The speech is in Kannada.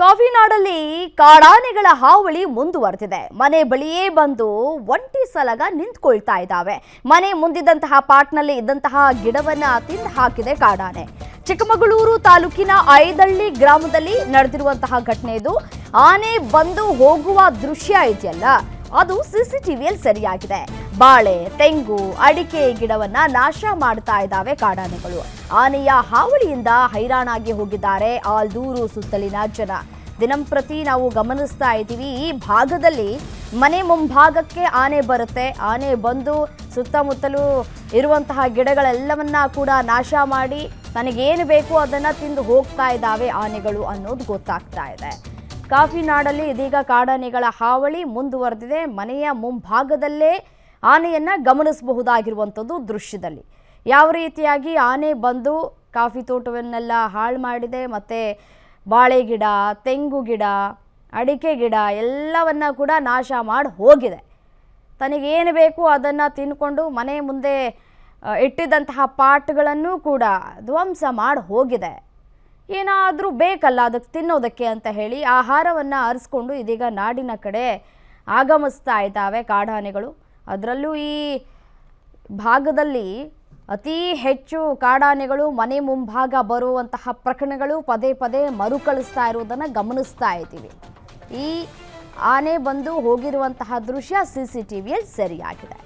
ಕಾಫಿನಾಡಲ್ಲಿ ಕಾಡಾನೆಗಳ ಹಾವಳಿ ಮುಂದುವರೆದಿದೆ. ಮನೆ ಬಳಿಯೇ ಬಂದು ಒಂಟಿ ಸಲಗ ನಿಂತ್ಕೊಳ್ತಾ ಇದ್ದಾವೆ. ಮನೆ ಮುಂದಿದ್ದಂತಹ ಪಾಟ್ನಲ್ಲಿ ಇದ್ದಂತಹ ಗಿಡವನ್ನ ತಿಂದು ಹಾಕಿದೆ ಕಾಡಾನೆ. ಚಿಕ್ಕಮಗಳೂರು ತಾಲೂಕಿನ ಐದಳ್ಳಿ ಗ್ರಾಮದಲ್ಲಿ ನಡೆದಿರುವಂತಹ ಘಟನೆ ಇದು. ಆನೆ ಬಂದು ಹೋಗುವ ದೃಶ್ಯ ಇದೆಯಲ್ಲ. ಅದು ಸಿಸಿಟಿವಿಯಲ್ಲಿ ಸರಿಯಾಗಿದೆ. ಬಾಳೆ, ತೆಂಗು, ಅಡಿಕೆ ಗಿಡವನ್ನ ನಾಶ ಮಾಡ್ತಾ ಇದ್ದಾವೆ ಕಾಡಾನೆಗಳು. ಆನೆಯ ಹಾವಳಿಯಿಂದ ಹೈರಾಣಾಗಿ ಹೋಗಿದ್ದಾರೆ ಆಲ್ದೂರು ಸುತ್ತಲಿನ ಜನ. ದಿನಂಪ್ರತಿ ನಾವು ಗಮನಿಸ್ತಾ ಇದ್ದೀವಿ, ಈ ಭಾಗದಲ್ಲಿ ಮನೆ ಮುಂಭಾಗಕ್ಕೆ ಆನೆ ಬರುತ್ತೆ. ಆನೆ ಬಂದು ಸುತ್ತಮುತ್ತಲೂ ಇರುವಂತಹ ಗಿಡಗಳೆಲ್ಲವನ್ನ ಕೂಡ ನಾಶ ಮಾಡಿ ನನಗೇನು ಬೇಕು ಅದನ್ನು ತಿಂದು ಹೋಗ್ತಾ ಇದ್ದಾವೆ ಆನೆಗಳು ಅನ್ನೋದು ಗೊತ್ತಾಗ್ತಾ ಇದೆ. ಕಾಫಿನಾಡಲ್ಲಿ ಇದೀಗ ಕಾಡಾನೆಗಳ ಹಾವಳಿ ಮುಂದುವರೆದಿದೆ. ಮನೆಯ ಮುಂಭಾಗದಲ್ಲೇ ಆನೆಯನ್ನು ಗಮನಿಸಬಹುದಾಗಿರುವಂಥದ್ದು ದೃಶ್ಯದಲ್ಲಿ. ಯಾವ ರೀತಿಯಾಗಿ ಆನೆ ಬಂದು ಕಾಫಿ ತೋಟವನ್ನೆಲ್ಲ ಹಾಳು ಮಾಡಿದೆ, ಮತ್ತು ಬಾಳೆ ಗಿಡ, ತೆಂಗು ಗಿಡ, ಅಡಿಕೆ ಗಿಡ ಎಲ್ಲವನ್ನ ಕೂಡ ನಾಶ ಮಾಡಿ ಹೋಗಿದೆ. ತನಗೇನು ಬೇಕು ಅದನ್ನು ತಿನ್ಕೊಂಡು ಮನೆ ಮುಂದೆ ಇಟ್ಟಿದ್ದಂತಹ ಪಾಟ್ಗಳನ್ನು ಕೂಡ ಧ್ವಂಸ ಮಾಡಿ ಹೋಗಿದೆ. ಏನಾದರೂ ಬೇಕಲ್ಲ ಅದಕ್ಕೆ ತಿನ್ನೋದಕ್ಕೆ ಅಂತ ಹೇಳಿ ಆಹಾರವನ್ನು ಆರಿಸ್ಕೊಂಡು ಇದೀಗ ನಾಡಿನ ಕಡೆ ಆಗಮಿಸ್ತಾ ಇದ್ದಾವೆ ಕಾಡಾನೆಗಳು. ಅದರಲ್ಲೂ ಈ ಭಾಗದಲ್ಲಿ ಅತಿ ಹೆಚ್ಚು ಕಾಡಾನೆಗಳು, ಮನೆ ಮುಂಭಾಗ ಬರುವಂತಹ ಪ್ರಕರಣಗಳು ಪದೇ ಪದೇ ಮರುಕಳಿಸ್ತಾ ಇರುವುದನ್ನು ಗಮನಿಸ್ತಾ ಇದ್ದೀವಿ. ಈ ಆನೆ ಬಂದು ಹೋಗಿರುವಂತಹ ದೃಶ್ಯ ಸಿ ಸಿ ಟಿ ವಿಯಲ್ಲಿ ಸರಿಯಾಗಿದೆ.